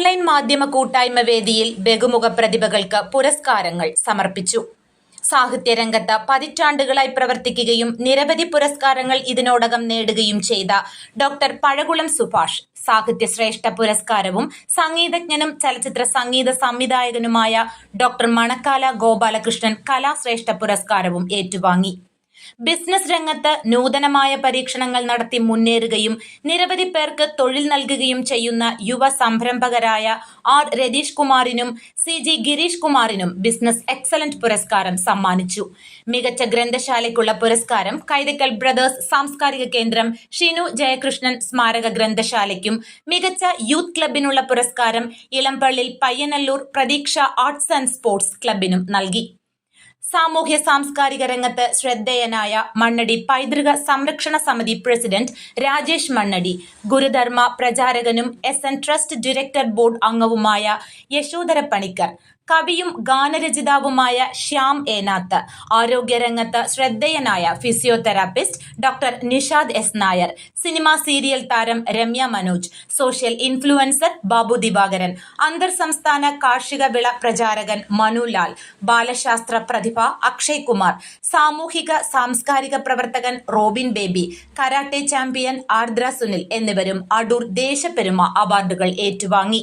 മാധ്യമ കൂട്ടായ്മ വേദിയിൽ ബഹുമുഖ പ്രതിഭകൾക്ക് പുരസ്കാരങ്ങൾ സമർപ്പിച്ചു. സാഹിത്യരംഗത്ത് പതിറ്റാണ്ടുകളായി പ്രവർത്തിക്കുകയും നിരവധി പുരസ്കാരങ്ങൾ ഇതിനോടകം നേടുകയും ചെയ്ത ഡോക്ടർ പഴകുളം സുഭാഷ് സാഹിത്യ ശ്രേഷ്ഠ പുരസ്കാരവും സംഗീതജ്ഞനും ചലച്ചിത്ര സംഗീത സംവിധായകനുമായ ഡോക്ടർ മണക്കാല ഗോപാലകൃഷ്ണൻ കലാശ്രേഷ്ഠ പുരസ്കാരവും ഏറ്റുവാങ്ങി. ബിസിനസ് രംഗത്ത് നൂതനമായ പരീക്ഷണങ്ങൾ നടത്തി മുന്നേറുകയും നിരവധി പേർക്ക് തൊഴിൽ നൽകുകയും ചെയ്യുന്ന യുവ സംരംഭകരായ ആർ രതീഷ് കുമാറിനും സി ജി ഗിരീഷ് കുമാറിനും ബിസിനസ് എക്സലന്റ് പുരസ്കാരം സമ്മാനിച്ചു. മികച്ച ഗ്രന്ഥശാലയ്ക്കുള്ള പുരസ്കാരം കൈതക്കൽ ബ്രദേഴ്സ് സാംസ്കാരിക കേന്ദ്രം ഷിനു ജയകൃഷ്ണൻ സ്മാരക ഗ്രന്ഥശാലയ്ക്കും മികച്ച യൂത്ത് ക്ലബിനുള്ള പുരസ്കാരം ഇളമ്പള്ളിൽ പയ്യനല്ലൂർ പ്രതീക്ഷ ആർട്സ് ആൻഡ് സ്പോർട്സ് ക്ലബിനും നൽകി. സാമൂഹ്യ സാംസ്കാരിക രംഗത്ത് ശ്രദ്ധേയനായ മണ്ണടി പൈതൃക സംരക്ഷണ സമിതി പ്രസിഡന്റ് രാജേഷ് മണ്ണടി ഗുരുധർമ്മ പ്രചാരകനും S N trust director board അംഗവുമായ യശോധര പണിക്കർ കവിയും ഗാനരചിതാവുമായ ശ്യാം ഏനാത്ത് ആരോഗ്യരംഗത്ത് ശ്രദ്ധേയനായ physiotherapist doctor Nishad S Nair cinema serial താരം രമ്യ മനോജ് സോഷ്യൽ ഇൻഫ്ലുവൻസർ ബാബു ദിവാകരൻ അന്തർ സംസ്ഥാന കാർഷിക വിള പ്രചാരകൻ മനുലാൽ ബാലശാസ്ത്ര പ്രതിഭ അക്ഷയ് കുമാർ സാമൂഹിക സാംസ്കാരിക പ്രവർത്തകൻ റോബിൻ ബേബി കരാട്ടെ ചാമ്പ്യൻ ആർദ്ര സുനിൽ എന്നിവരും അടൂർ ദേശപ്പെരുമ അവാർഡുകൾ ഏറ്റുവാങ്ങി.